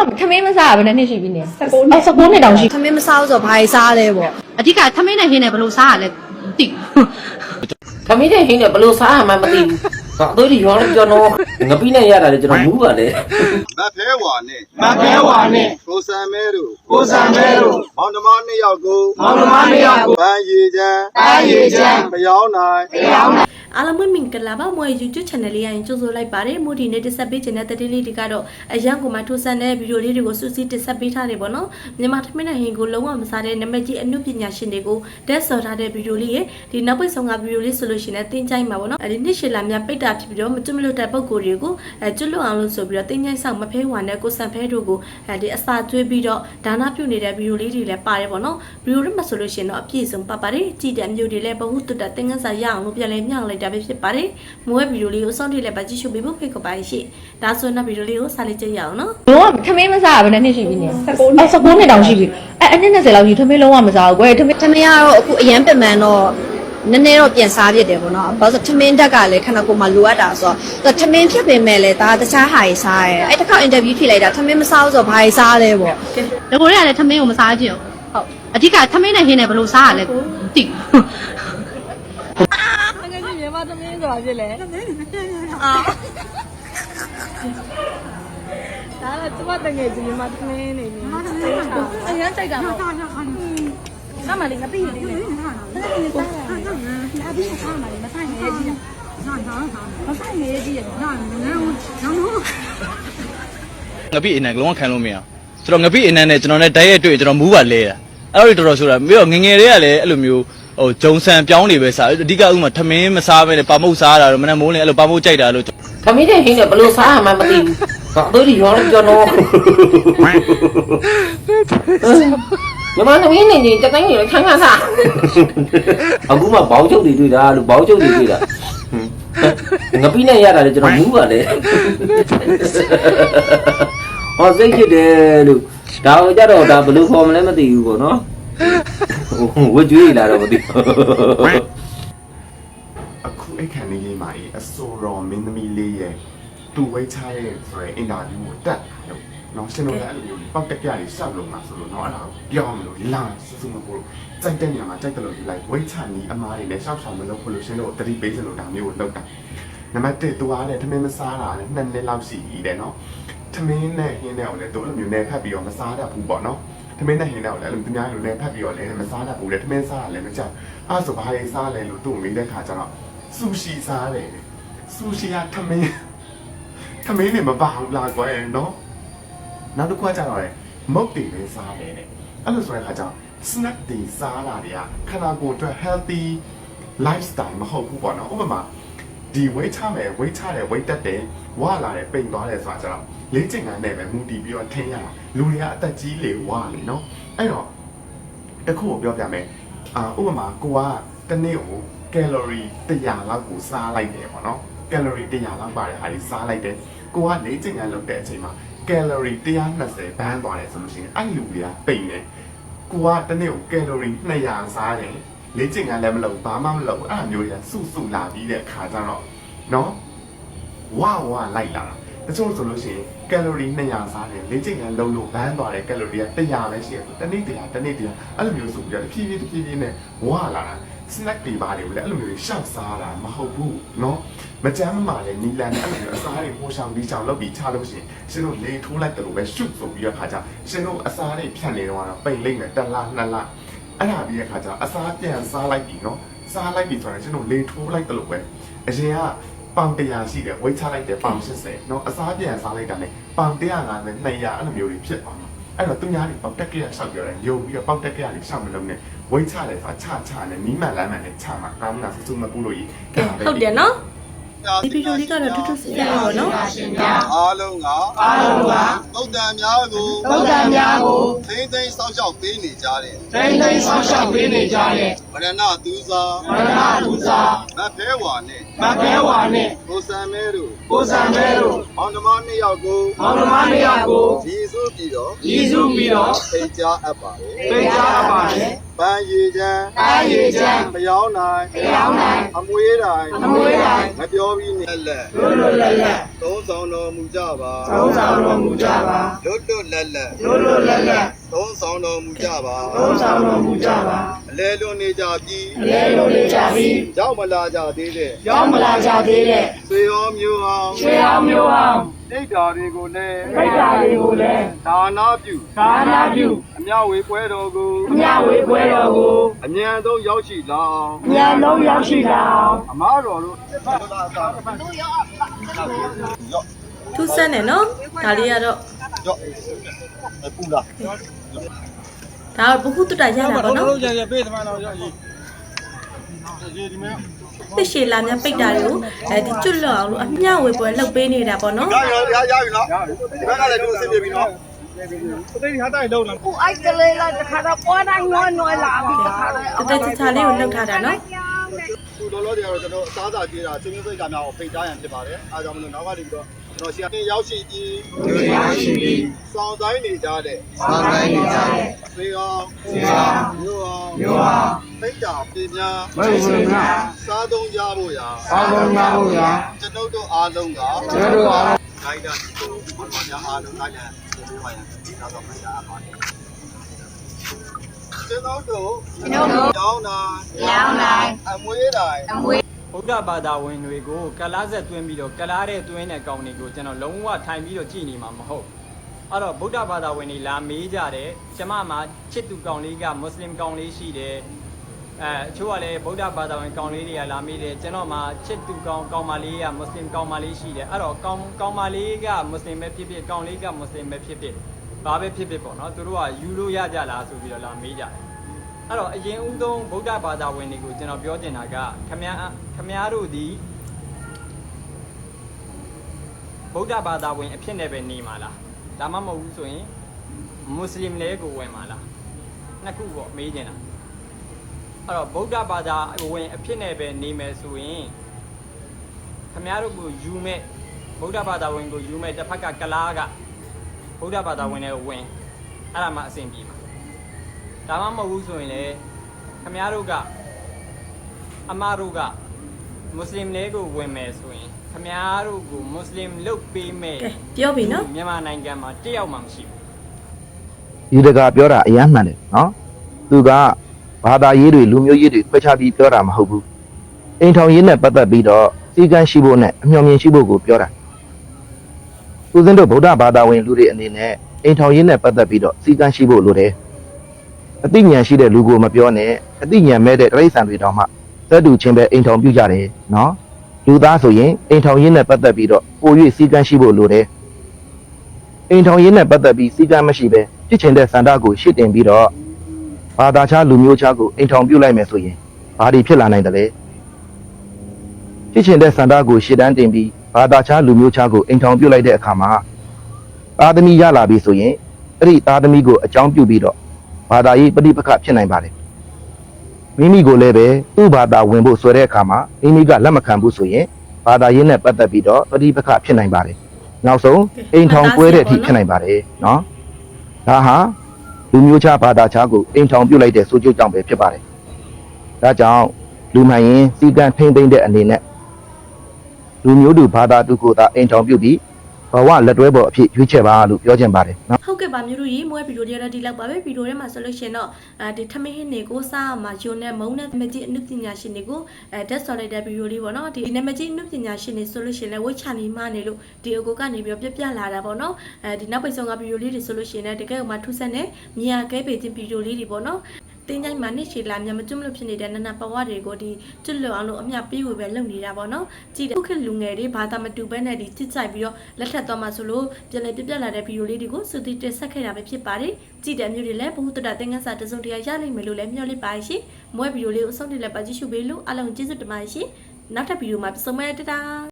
လုံးဝထမင်းမစားရဘယ်နှစ်နှစ်ရှိပြီလဲ19နှစ်19နှစ်တောင်ရှိခမင်းမစားဘူးဆိုတော့ဘာကြီးစားလဲပေါ့အဓိကသမင်းနဲ့ဟင်းနဲ့ဘယ်လိုစားရလဲတိသမီးတဲ့ဟင်းနဲ့ဘယ်လိုစားရမှန်းမသိဘူး။အသွေးတွေရောင်းကျွန်တော်ငပိနဲ့ရတာလေကျွန်တော်မူးပါလေမဖဲဝါနဲ့မဖဲဝါနဲ့ကိုစံမဲတို့ကိုစံမဲတို့မောင်နှမနှစ်ယောက်ကိုမောင်နှမနှစ်ယောက်ကိုပန်းရည်ချမ်းပန်းရည်ချမ်းဖျောင်းနိုင်တရားနာ အားလုံးပဲမင်္ဂလာပါမွေ YouTube channel လေးရရင်ကြိုဆိုလိုက်ပါတယ်မို့ဒီနေ့တက်ဆက်ပေးခြင်းတဲ့တတိလေးတွေကတော့အရန်ကိုမှထိုးဆန်တဲ့ဗီဒီယိုလေးတွေကိုစူးစီးတက်ဆက်ပေးထားတယ်ပေါ့နော်မြန်မာထမင်းနဲ့ဟင်ကိုလုံးဝမစားတဲ့နမကြီးအနုပညာရှင်တွေကိုတက်ဆော်ထားတဲ့ဗီဒီယိုလေးရဲ့ဒီနောက်ပိတ်ဆုံးကဗီဒီယိုလေးဆိုလို့ရှိရင်တင်ချိုင်းမှာပေါ့နော်အဲဒီနှစ်ရှည်လာများပိတ်တာဖြစ်ပြီးတော့မကျွတ်မလွတ်တဲ့ပုံကိုယ်တွေကိုအဲကျွတ်လွတ်အောင်လို့ဆိုပြီးတော့တင်ချိုင်းဆောင်မဖဲဝါနဲ့ကိုစံဖဲတို့ကိုအဲဒီအစာကျွေးပြီးတော့ဒါနပြုနေတဲ့ဗီဒီယိုလေးတွေလည်းပါတယ်ပေါ့နော်ဗီဒီယိုလေးမှာဆိုလို့ရှိရင်တော့အပြည့်စုံပါပါတယ်ကြည့်တဲ့မျိုးတွေလည်းဘ ഹു တုတ္တတင်ငန်းစာရအောင်လို့ပြန်လဲညှောင်းလိုက်တာပဲဖြစ်ပါတယ်မိုးရဲ့ဗီဒီယိုလေးကိုစောင့်ကြည့်လိုက်ပါကြည့်ရှုပေးဖို့ဖိတ်ခေါ်ပါရှိ။ဒါဆိုရင်တော့ဗီဒီယိုလေးကိုစားလိုက်ကြရအောင်နော်လုံးဝထမင်းမစားရဘယ်နှစ်နှစ်ရှိပြီလဲ19နှစ်19နှစ်တောင်ရှိပြီအဲအနှစ်20လောက်ရှိထမင်းလုံးဝမစားဘူးကွယ်ထမင်း။ထမင်းကတော့အခုအရန်ပင်ပန်းတော့နည်းနည်းတော့ပြန်စားဖြစ်တယ်ပေါ့နော်။ဘာလို့လဲဆိုတော့ထမင်းတက်ကလည်းခဏကိုမှလိုအပ်တာဆိုတော့ထမင်းဖြစ်ပင်မဲ့လည်းဒါတခြားဟာကြီးစားရဲ။အဲ့တစ်ခါအင်တာဗျူးဖြေလိုက်တာထမင်းမစားဘူးဆိုတော့ဘာကြီးစားလဲပေါ့ငကိုတွေကလည်းသမင်းကိုမစားကြည့်ဟုတ်အဓိကသမင်းနဲ့ဟင်းနဲ့ဘယ်လိုစားရလဲတိ ငပိအနံလုံးဝခံလို့မရဘူးဆိုတော့ငပိအနံနဲ့ကျွန်တော်နဲ့တိုက်ရိုက်တွေ့ကျွန်တော်မူးပါလဲတာအဲ့တော့တော်တော်ဆိုတာပြီးတော့ငငယ်တွေကလည်းအဲ့လိုမျိုး ဟိုဂျုံဆန်ပြောင်းနေပဲစားအဓိကဥမာထမင်းမစားပဲနဲ့ပါမုတ်စားတာတော့မနက်မိုးလင်းအဲ့လိုပါမုတ်ကြိုက်တာလို့။သမီးတဲ့ဟင်းနဲ့ဘယ်လိုစားရမှန်းမသိဘူး။အသွေးတွေရောင်းကျွန်တော်ညီမသမီးနေနေတတိုင်းနေခန်းခန်းစားအခုမှဘောင်းချုပ်တွေတွေ့တာလို့ဘောင်းချုပ်တွေတွေ့တာငပိနဲ့ရတာလေကျွန်တော်မူးပါလေဟောစိတ်ဖြစ်တယ်လို့ဒါတော့ကြတော့ဒါဘယ်လိုခေါ်မလဲမသိဘူးပေါ့နော် ဝကြွေးလာတော့မသိဘူးအခုအိတ်ခံလေးလေးမှာအဆိုတော်မင်းသမီးလေးရဲ့တူဝိတ်ချရဲ့ဆိုရင်အင်တာဗျူးကိုတက်လို့နော်ရှင်တို့လည်းအဲ့လိုမျိုးပောက်တက်ပြတွေရှောက်လို့မှာဆိုလို့နော်အဲ့ဒါကိုပြောင်းမလို့လာစစုမကိုစိုက်တဲ့နေရာမှာစိုက်တယ်လို့ဒီလိုက်ဝိတ်ချနီးအမားတွေနဲ့ရှောက်ဆောင်မလို့ဖို့လို့ရှင်တို့တတိပေးစလို့ဒါမျိုးကိုလောက်တာနံပါတ်1သူကလည်းထမင်းမစားတာလည်းနှစ်နှစ်လောက်ရှိပြီတဲ့နော်ထမင်းနဲ့ဟင်းနဲ့ကိုလည်းသူအဲ့လိုမျိုးနဲ့ဖက်ပြီးတော့မစားတတ်ဘူးပေါ့နော် ထမင်းနဲ့ဟင်းနဲ့ကိုလည်းအဲ့လိုသူများလိုလည်းဖက်ပြီးတော့လည်းမစားတတ်ဘူးလေထမင်းစားတာလည်းမကြောက်အဲ့ဆိုဘာတွေစားလဲလို့သူ့မေးတဲ့ခါကျတော့ဆူရှီစားတယ်ဆူရှီကထမင်းထမင်းနဲ့မပါဘူးလားကွယ်နော်နောက်တစ်ခုကကျတော့လေမုတ်တွေပဲစားတယ်တဲ့အဲ့လိုဆိုတဲ့ခါကျတော့ snack တွေစားတာတွေကခန္ဓာကိုယ်အတွက် healthy lifestyle မဟုတ်ဘူးပေါ့နော်ဥပမာ ဒီ weight ချမယ် weight ချတယ် weight တက်တယ်ဝါလာတယ်ပိန်သွားတယ်ဆိုတာကျတော့လေးကျင်ကန်းနဲ့ပဲမူတည်ပြီးတော့ထင်းရတာလူတွေကအသက်ကြီးလေဝါလေနော်အဲ့တော့တစ်ခုကိုပြောပြမယ်အာဥပမာကိုကတစ်နေ့ကိုကယ်လိုရီ100လောက်ကိုစားလိုက်တယ်ပေါ့နော်ကယ်လိုရီ100လောက်ပါတဲ့ဟာကြီးစားလိုက်တယ်ကိုကလေ့ကျင့်ခန်းလုပ်တဲ့အချိန်မှာကယ်လိုရီ120ဘန်းသွားတယ်ဆိုလို့ရှိရင်အဲ့လူတွေကပိန်တယ်ကိုကတစ်နေ့ကိုကယ်လိုရီ200စားတယ် လေ့ကျင့်ခန်းလည်းမလုပ်ဘာမှမလုပ်အဲ့အမျိုးတွေကစုစုလာပြီးတဲ့ခါကျတော့နော်ဝါဝါလိုက်လာတာတချို့ဆိုလို့ရှိရင်ကယ်လိုရီ200စားတယ်လေ့ကျင့်ခန်းလုပ်လို့ဘန်းသွားတယ်ကယ်လိုရီက100ပဲရှိတယ်တနေ့100တနေ့100အဲ့လိုမျိုးဆိုပြီးတော့ဖြည်းဖြည်းဖြည်းဖြည်းနဲ့ဝါလာတာ snack တွေပါတယ်လေအဲ့လိုမျိုးရှောက်စားတာမဟုတ်ဘူးเนาะမကြမ်းမာလဲနီလန်နဲ့အဲ့လိုမျိုးအစားတွေဟိုဆောင်ဒီချောင်လုပ်ပြီးချလို့ရှိရင်ရှင်တို့လေထိုးလိုက်တယ်လို့ပဲရှုပ်ဆိုပြီးတော့ခါကြရှင်တို့အစားတွေဖြတ်နေတော့တော့ပိန်လိမ့်မယ်တစ်လားနှစ်လား အဲ့ဒါပြီးတဲ့ခါကျအစားပြန်စားလိုက်ပြီเนาะစားလိုက်ပြီဆိုရင်ရှင်တို့လေထိုးလိုက်တယ်လို့ပဲအရင်ကပေါင်100ရှိတယ်ဝိတ်ချလိုက်တယ်ပေါင်80เนาะအစားပြန်စားလိုက်တာ ਨੇ ပေါင်150 200အဲ့လိုမျိုးတွေဖြစ်သွားမှာအဲ့တော့သူများတွေပေါက်တက်ကရဆောက်ပြောတယ်ညုံပြီးတော့ပေါက်တက်ကရတွေဆောက်မလုံးနဲ့ဝိတ်ချတယ်ဆိုတာချချနဲ့နီးမှန်လမ်းမှန်နဲ့ချမှာကောင်းတာစစုမကူလို့ကြီး ။ဟုတ်တယ်နော်။ ဒီဗီဒီယိုလေးကတော့ထူးထူးဆန်းဆန်းပါနော်အားလုံးကအားလုံးကသုတ်တန်များကိုသုတ်တန်များကိုသိမ့်သိမ့်စောင့်ရှောက်ပေးနေကြတဲ့တိမ့်တိမ့်ဆောင်းရှောက်ပေးနေကြတဲ့ဗရဏသူစာမရဏလူစားမဖဲဝါနဲ့မဖဲဝါနဲ့ကိုစံမဲတို့ကိုစံမဲတို့မောင်နှမနှစ်ယောက်ကိုမောင်နှမနှစ်ယောက်ကိုဒီစုပြီးတော့ရည်စုပြီးတော့ဖိတ်ကြားအပ်ပါတယ်ပေးကြရပါတယ် ပပန်းရည်ချမ်းပန်းရည်ချမ်းမယောင်းနိုင်မယောင်းနိုင်အမွေးတိုင်းအမွေးတိုင်းမပြောပြီးနဲ့လက်လွတ်လွတ်လပ်လပ်သုံးဆောင်တော်မူကြပါသုံးဆောင်တော်မူကြပါလွတ်လွတ်လပ်လပ်လွတ်လွတ်လပ်လပ်သုံးဆောင်တော်မူကြပါသုံးဆောင်တော်မူကြပါ အလဲလွန်နေကြပြီးအလဲလိုလေးကြပြီးရောက်မလာကြသေးတဲ့ရောက်မလာကြသေးတဲ့ဆွေရောမျိုးအောင်ရွှေအောင်မျိုးအောင်ဒိတ်တာတွေကိုလည်းခိတ်တာတွေကိုလည်းဒါနာပြုကာနာပြုအမြဝေပွဲတော်ကိုအမြဝေပွဲတော်ကိုအမြန်ဆုံးရောက်ရှိလာအောင်ဉာဏ်လုံးရောက်ရှိလာအောင်အမားတော်တို့ထူးဆန်းတယ်နော်ဒါလေးကတော့ရော့ပူလာ ဒါတော့ဘခုတုတ္တရတာပေါ့နော်ရရပေးသမားတော်ရော့ကြီးဒီဒီမဲတစ်ရှည်လာများပိတ်တာတွေကိုအဲဒီကျွတ်လော့အောင်လို့အမျှဝေပွဲလှုပ်ပေးနေတာပေါ့နော်ရရရရပြီနော်ဒီဘက်ကလည်းတို့အဆင်ပြေပြီနော်သိဟာတိုင်းလုံးလာကိုအိုက်ကလေးလာတခါတော့ပေါ်တိုင်းနွားနွားလာပြီတခါတော့တတချာချာလေးကိုလှုပ်ထားတာနော်ခု လောလောဆယ်ကတော့ကျွန်တော်အစားအစာကြေးတာချင်းချင်းစိတ်ကများကိုဖိတ်ကြားရန်ဖြစ်ပါတယ်အားကြောင့်မလို့နောက်ကနေပြီးတော့ကျွန်တော်ဆီကရောက်ရှိပြီးရောက်ရှိပြီးစောင့်ဆိုင်နေကြတဲ့စောင့်ဆိုင်နေကြတဲ့သေအောင်သေအောင်မျိုးအောင်မျိုးအောင်ဖိတ်တာပြည်များမိတ်ဆွေများစားသုံးကြဖို့ရာအားလုံးများဖို့ရာကျွန်ုပ်တို့အားလုံးကကျွန်တော်တို့အားလုံးဂိုင်းတာကိုဘုရားများအားလုံးတိုင်းလည်းပြောပါရန်ဒီတော့မှရပါတယ် ကျွန်တော်တို့ကျွန်တော်တို့ကြောင်းတာရောင်းတိုင်းအမွေးတိုင်းအမွေးဗုဒ္ဓဘာသာဝင်တွေကိုကလားဆက်သွင်းပြီးတော့ကလားတဲ့သွင်းတဲ့ကောင်တွေကိုကျွန်တော်လုံးဝထိုင်ပြီးတော့ကြည်နေမှာမဟုတ်အဲ့တော့ဗုဒ္ဓဘာသာဝင်တွေလာမေးကြတယ်ကျမမှာချစ်သူကောင်လေးကမွတ်စလင်ကောင်လေးရှိတယ်အဲအချို့ကလည်းဗုဒ္ဓဘာသာဝင်ကောင်လေးတွေကလာမေးတယ်ကျွန်တော်မှာချစ်သူကောင်ကောင်မလေးကမွတ်စလင်ကောင်မလေးရှိတယ်အဲ့တော့ကောင်ကောင်မလေးကမွတ်စလင်ပဲဖြစ်ဖြစ်ကောင်လေးကမွတ်စလင်ပဲဖြစ်ဖြစ် ဘာပဲဖြစ်ဖြစ်ပေါ့နော်သူတို့ကယူလို့ရကြလားဆိုပြီးတော့လာမေးကြတယ်အဲ့တော့အရင်ဦးဆုံးဗုဒ္ဓဘာသာဝင်တွေကိုကျွန်တော်ပြောချင်တာကခမည်းခမည်းတို့ဒီဗုဒ္ဓဘာသာဝင်အဖြစ်နဲ့ပဲနေမှာလားဒါမှမဟုတ်ဘူးဆိုရင်မွတ်စလင်လည်းကိုဝင်မှာလားနှစ်ခုပေါ့မေးချင်တာအဲ့တော့ဗုဒ္ဓဘာသာဝင်အဖြစ်နဲ့ပဲနေမယ်ဆိုရင်ခမည်းတို့ကိုယူမဲ့ဗုဒ္ဓဘာသာဝင်ကိုယူမဲ့တစ်ဖက်ကကလားက ဗုဒ္ဓဘာသာဝင်တွေကိုဝင်အဲ့ဒါမှအဆင်ပြေမှာဒါမှမဟုတ်ဘူးဆိုရင်လေခမည်းတော်ကအမတို့ကမွတ်စလင်တွေကိုဝင်မယ်ဆိုရင်ခမည်းတော်ကိုမွတ်စလင်လုတ်ပေးမယ်ကဲပြောပြီနော်မြန်မာနိုင်ငံမှာတယောက်မှမရှိဘူးဒီတကပြောတာအယမ်းမှန်တယ်နော်သူကဘာသာရေးတွေလူမျိုးရေးတွေခွဲခြားပြီးပြောတာမဟုတ်ဘူးအိမ်ထောင်ရေးနဲ့ပတ်သက်ပြီးတော့စီကံရှိဖို့နဲ့အမျှော်မြင်ရှိဖို့ကိုပြောတာ ဦးဇင်းတို့ဗုဒ္ဓဘာသာဝင်လူတွေအနေနဲ့အိမ်ထောင်ရေးနဲ့ပတ်သက်ပြီးတော့စီကံရှိဖို့လိုတယ်အသိဉာဏ်ရှိတဲ့လူကိုမပြောနဲ့အသိဉာဏ်မဲ့တဲ့တိရစ္ဆာန်တွေတောင်မှသတ္တူချင်းပဲအိမ်ထောင်ပြုကြတယ်နော်လူသားဆိုရင်အိမ်ထောင်ရေးနဲ့ပတ်သက်ပြီးတော့ပို၍စီကံရှိဖို့လိုတယ်အိမ်ထောင်ရေးနဲ့ပတ်သက်ပြီးစီကံမရှိပဲပြစ်ချင်တဲ့စန္ဒကိုရှစ်တင်ပြီးတော့ဘာသာခြားလူမျိုးခြားကိုအိမ်ထောင်ပြုတ်လိုက်မယ်ဆိုရင်ဘာတွေဖြစ်လာနိုင်တယ်လဲပြစ်ချင်တဲ့စန္ဒကိုရှစ်တန်းတင်ပြီး ဘာသာခြားလူမျိုးခြားကိုအိမ်ထောင်ပြုတ်လိုက်တဲ့အခါမှာသားသမီးရလာပြီဆိုရင်အဲ့ဒီသားသမီးကိုအကြောင်းပြုပြီးတော့ဘာသာရေးပဋိပက္ခဖြစ်နိုင်ပါတယ်မိမိကိုလည်းပဲသူ့ဘာသာဝင်ဖို့ဆွဲတဲ့အခါမှာမိမိကလက်မခံဘူးဆိုရင်ဘာသာရေးနဲ့ပတ်သက်ပြီးတော့ပဋိပက္ခဖြစ်နိုင်ပါတယ်နောက်ဆုံးအိမ်ထောင်ကွဲတဲ့အထိဖြစ်နိုင်ပါတယ်နော်ဒါဟာလူမျိုးခြားဘာသာခြားကိုအိမ်ထောင်ပြုတ်လိုက်တဲ့ဆိုကြကြောင့်ပဲဖြစ်ပါတယ်ဒါကြောင့်လူမှန်ရင်စီကံထိမ့်သိမ့်တဲ့အနေနဲ့ လူမျိုးတူဘာသာတူကိုသာအိမ်ထောင်ပြုတ်ပြီးဘဝလက်တွဲပေါ်အဖြစ်ရွေးချယ်ပါလို့ပြောချင်ပါတယ်နော်ဟုတ်ကဲ့ပါမျိုးတို့ရေမွေးဗီဒီယိုတွေကတော့ဒီလောက်ပါပဲဗီဒီယိုထဲမှာဆိုလို့ရှိရင်တော့အဲဒီထမင်းဟင်းတွေကိုစားမှာယုံနဲ့မုံနဲ့မကြီးအနုပညာရှင်တွေကိုအဲတက်ဆော်လိုက်တဲ့ဗီဒီယိုလေးပေါ့နော်ဒီနမကြီးအနုပညာရှင်တွေဆိုလို့ရှိရင်လည်းဝိတ်ချနေမှနေလို့ဒီအကိုကနေပြီးတော့ပြပြလာတာပေါ့နော်အဲဒီနောက်ပိတ်ဆုံးကဗီဒီယိုလေးတွေဆိုလို့ရှိရင်လည်းတကယ်မှထူးဆန်းတဲ့မြာကဲပေခြင်းဗီဒီယိုလေးတွေပေါ့နော် တင်းကြိုင်မှာနှစ်ရှည်လာမြမကျွတ်မလို့ဖြစ်နေတဲ့နနပဝါတွေကိုဒီကျွတ်လွတ်အောင်လို့အမြပေးဝေပဲလုပ်နေတာပေါ့နော်ကြည့်တယ်ခုခေတ်လူငယ်တွေဘာသာမတူဘဲနဲ့ဒီချစ်ချိုက်ပြီးတော့လက်ထပ်သွားမှဆိုလို့ပြန်လဲပြပြလာတဲ့ဗီဒီယိုလေးတွေကိုစုတည်တက်ဆက်ခဲ့တာပဲဖြစ်ပါတယ်ကြည့်တဲ့မျိုးတွေလည်းဘ ഹു တတသင်္ကန်းစာတစုံတရာရနိုင်မယ်လို့လည်းမျှော်လင့်ပါရှင်မွဲဗီဒီယိုလေးကိုအဆုံးထိလည်းပါကြည့်ရှုပေးလို့အားလုံးကျေးဇူးတင်ပါတယ်ရှင်နောက်ထပ်ဗီဒီယိုမှာပြန်ဆုံမယ်တတာ